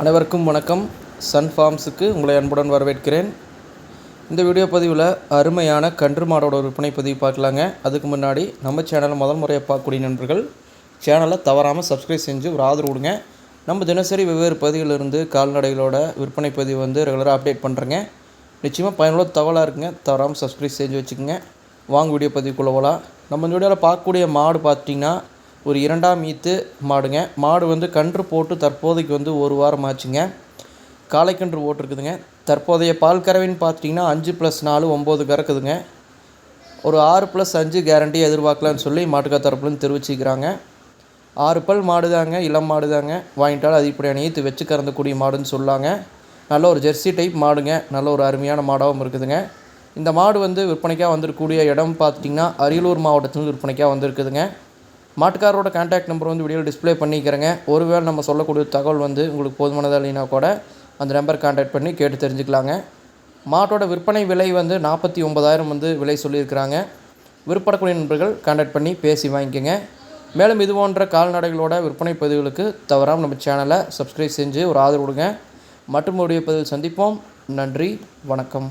அனைவருக்கும் வணக்கம். சன் ஃபார்ம்ஸுக்கு உங்களை அன்புடன் வரவேற்கிறேன். இந்த வீடியோ பதிவில் அருமையான கன்று மாடோட விற்பனை பதிவு பார்க்கலாங்க. அதுக்கு முன்னாடி நம்ம சேனலை முதல் முறையாக பார்க்கக்கூடிய நண்பர்கள் சேனலை தவறாமல் சப்ஸ்கிரைப் செஞ்சு ஒரு ஆதரவு கொடுங்க. நம்ம தினசரி வெவ்வேறு பதிவிலிருந்து கால்நடைகளோட விற்பனை பதிவு வந்து ரெகுலராக அப்டேட் பண்ணுறேங்க நிச்சயமாக பயனுள்ள தகவலாக இருக்குங்க. தவறாமல் சப்ஸ்கிரைப் செஞ்சு வச்சுக்கோங்க. வாங்க வீடியோ பதிவுக்குள்ளே போகலாம் நம்ம இந்த வீடியோவில் பார்க்கக்கூடிய மாடு பார்த்தீங்கன்னா ஒரு இரண்டாம் ஈத்து மாடுங்க. மாடு வந்து கன்று போட்டு தற்போதைக்கு வந்து ஒரு வாரம் ஆச்சுங்க. காலைக்கன்று போட்டிருக்குதுங்க தற்போதைய பால் கறவைன்னு பார்த்துட்டிங்கன்னா அஞ்சு ப்ளஸ் நாலு ஒம்பது கறக்குதுங்க. ஒரு ஆறு ப்ளஸ் அஞ்சு கேரண்டி எதிர்பார்க்கலான்னு சொல்லி மாட்டுக்கா தரப்புலன்னு தெரிவிச்சிக்கிறாங்க. ஆறு பல் மாடு தாங்க இளம் மாடு தாங்க. வாங்கிட்டால் அதிகப்படியான ஈத்து வச்சு கறந்தக்கூடிய மாடுன்னு சொல்லாங்க. நல்ல ஒரு ஜெர்சி டைப் மாடுங்க. நல்ல ஒரு அருமையான மாடாகவும் இருக்குதுங்க. இந்த மாடு வந்து விற்பனைக்காக வந்திருக்கக்கூடிய இடம் பார்த்துட்டிங்கன்னா அரியலூர் மாவட்டத்தில் விற்பனைக்காக வந்திருக்குதுங்க. மாட்டுக்காரோட கான்டாக்ட் நம்பர் வந்து வீடியோ டிஸ்பிளே பண்ணிக்கிறேங்க. ஒருவேளை நம்ம சொல்லக்கூடிய தகவல் வந்து உங்களுக்கு போதுமானதாக இல்லைனா கூட அந்த நம்பர் கான்டாக்ட் பண்ணி கேட்டு தெரிஞ்சுக்கலாங்க. மாட்டோட விற்பனை விலை வந்து நாற்பத்தி ஒன்பதாயிரம் வந்து விலை சொல்லியிருக்கிறாங்க. விற்படக்கூடிய நண்பர்கள் கான்டாக்ட் பண்ணி பேசி வாங்கிக்கோங்க. மேலும் இது போன்ற கால்நடைகளோட விற்பனை பதிவுகளுக்கு தவறாமல் நம்ம சேனலை சப்ஸ்கிரைப் செஞ்சு ஒரு ஆதரவு கொடுங்க. மற்றும் பதிவில் சந்திப்போம். நன்றி. வணக்கம்.